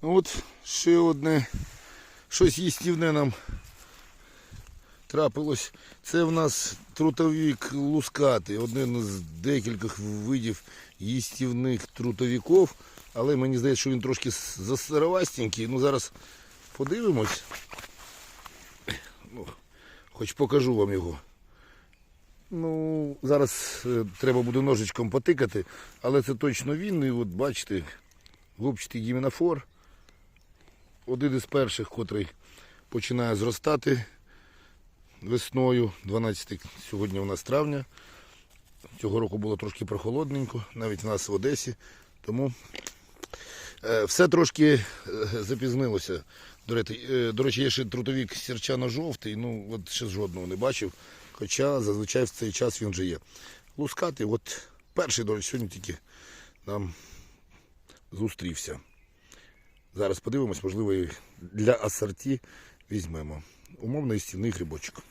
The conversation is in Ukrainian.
От ще одне щось їстівне нам трапилось. Це в нас трутовик лускатий, один з декількох видів їстівних трутовиків. Але мені здається, що він трошки засаровастенький. Ну зараз подивимось. Ну, хоч покажу вам його. Ну, зараз е, треба буде ножичком потикати, але це точно він. І от бачите, губчатий гіменофор. Один із перших, котрий починає зростати весною. 12 сьогодні у нас травня. Цього року було трошки прохолодненько, навіть в нас в Одесі. Тому е, все трошки е, запізнилося. Е, до речі, є ще трутовік сірчано-жовтий, ну от ще жодного не бачив. Хоча зазвичай в цей час він вже є. Лускатий, от перший, до речі, сьогодні тільки нам зустрівся. Зараз подивимось, можливо, і для асорті візьмемо. Умовний істівний грибочок.